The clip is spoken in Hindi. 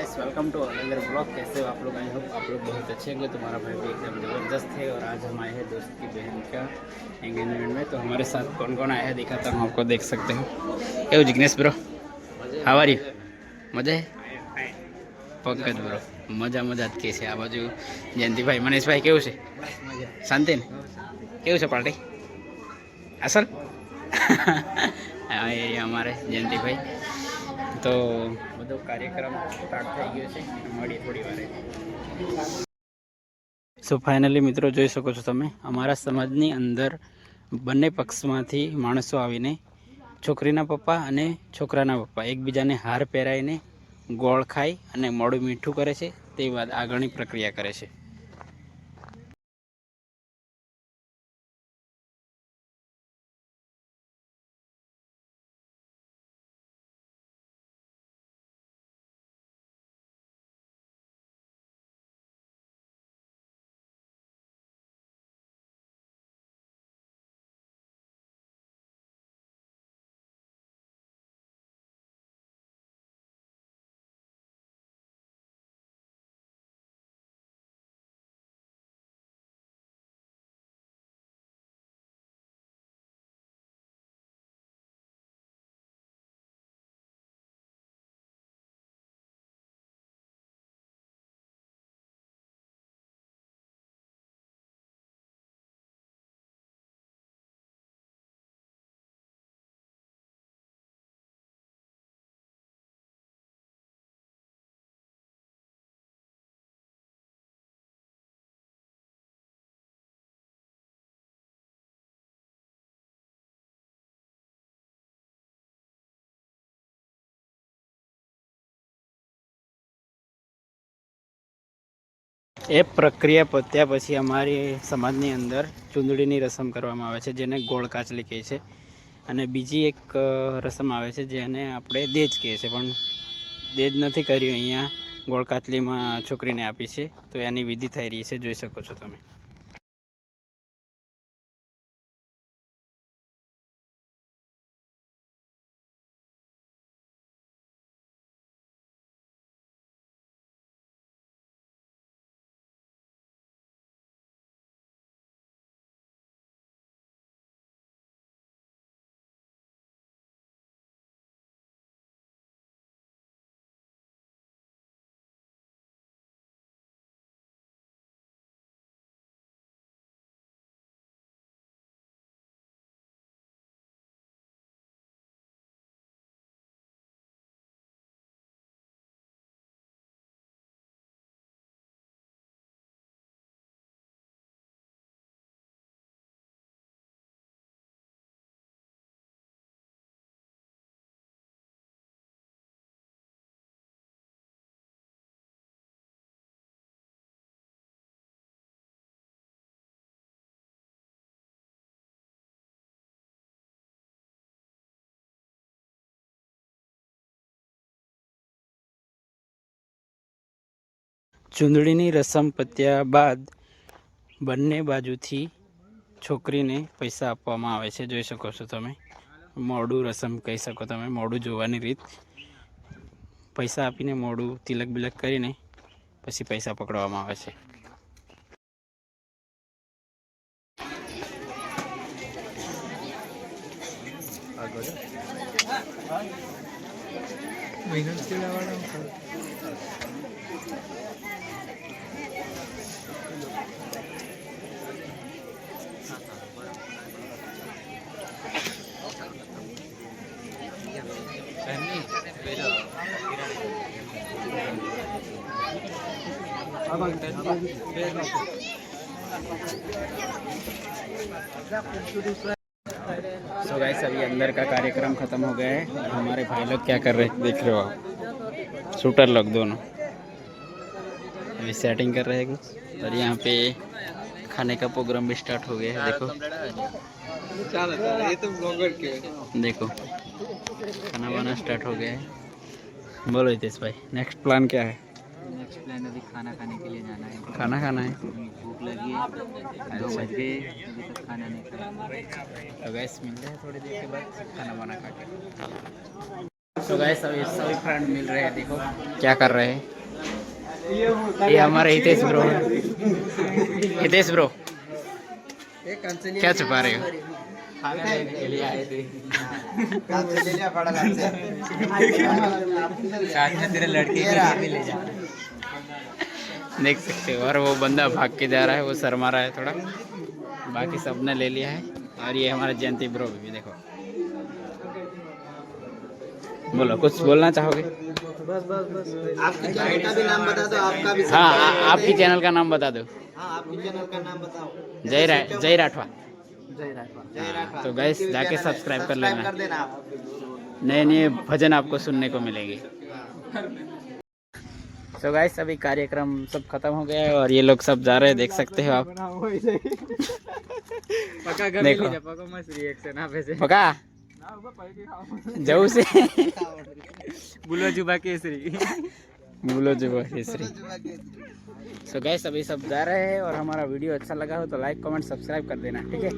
guys welcome to another blog कैसे हो आप लोग आई होप आप लोग बहुत अच्छे होंगे तुम्हारा भाई भी एकदम ज़बरदस्त है और आज हम आए हैं दोस्त की बहन का एंगेजमेंट में तो हमारे साथ कौन कौन आया है दिखाता हूँ आपको देख सकते हो એવું Jignesh bro how are you મજા હે પંકજ બ્રો મજા મજા જ કે છે આ બાજુ જયંતિભાઈ મનીષભાઈ કેવું છે શાંતિ ને કેવું છે પાર્ટી અસલ આ એરિયા અમારે જયંતિભાઈ તો બધો કાર્યક્રમ સ્ટાર્ટ થઈ ગયો છે. મળી થોડી વારે. સો ફાઇનલી મિત્રો જોઈ શકો છો તમે અમારા સમાજની અંદર બંને પક્ષમાંથી માણસો આવીને છોકરીના પપ્પા અને છોકરાના પપ્પા એકબીજાને હાર પહેરાઈને ગોળ ખાઈ અને મોડું મીઠું કરે છે તે બાદ આગળની પ્રક્રિયા કરે છે. એ પ્રક્રિયા પત્યા પછી અમારી સમાજની અંદર ચૂંદડીની રસમ કરવામાં આવે છે, જેને ગોળ કાચલી કહે છે. અને બીજી એક રસમ આવે છે જેને આપણે દેજ કહે છે. પણ દેજ નથી કર્યું, અહીંયા ગોળ કાચલીમાં છોકરીને આપી છે. તો એની વિધિ થઈ રહી છે, જોઈ શકો છો તમે. ચૂંદડીની રસમ પત્યા બાદ બંને બાજુથી છોકરીને પૈસા આપવામાં આવે છે. જોઈ શકો છો તમે. મોડું રસમ કહી શકો તમે. મોડું જોવાની રીત. પૈસા આપીને મોડું તિલક બિલક કરીને પછી પૈસા પકડવામાં આવે છે. सो गाइस अभी अंदर का कार्यक्रम खत्म हो गया है। हमारे भाई लोग क्या कर रहे हैं? देख रहे हो आप। शूटर लोग दोनों। अभी सेटिंग कर रहे हैं कुछ। और यहाँ पे खाने का प्रोग्राम भी स्टार्ट हो गया है, देखो। देखो। खाना वाना स्टार्ट हो गया है। बोलो हितेश भाई नेक्स्ट प्लान क्या है? नेक्स्ट प्लान अभी खाना खाने के लिए जाना है। खाना खाना है? भूख लगी है। दो बज गए। अभी तक खाना नहीं खाया। तो गैस मिलते हैं थोड़ी देर के बाद। खाना वाना खा के। तो गए सभी सभी फ्रेंड मिल रहे हैं देखो। क्या कर रहे हैं? ये हमारे हितेश ब्रो हितेश ब्रो क्या छुपा रहे हो? खाना लेने के लिए आए थे। साथ तेरे लड़के के लिए ले जा। देख सकते हो और वो बंदा भाग के जा रहा है वो शर्मा रहा है थोड़ा। बाकी सबने ले लिया है और ये हमारा जयंती ब्रो भी देखो। बोलो कुछ बोलना चाहोगे? बस बस बस आपके चैनल का भी नाम बता दो। आपका भी हाँ आपकी चैनल का नाम बता दो जय रा जय राठवा तो guys, जाके subscribe कर लेना। नए नए भजन आपको सुनने को मिलेंगे। तो गाइस अभी कार्यक्रम सब खत्म हो गया है और ये लोग सब जा रहे हैं देख सकते हो आप। पका देखो। पका मस्त रिएक्शन आपे से पका जाऊ से। बुलो जुबा केसरी। बोलो जो केसरी। सो गैस अभी सब जा रहे हैं और हमारा वीडियो अच्छा लगा हो तो लाइक कमेंट सब्सक्राइब कर देना ठीक है?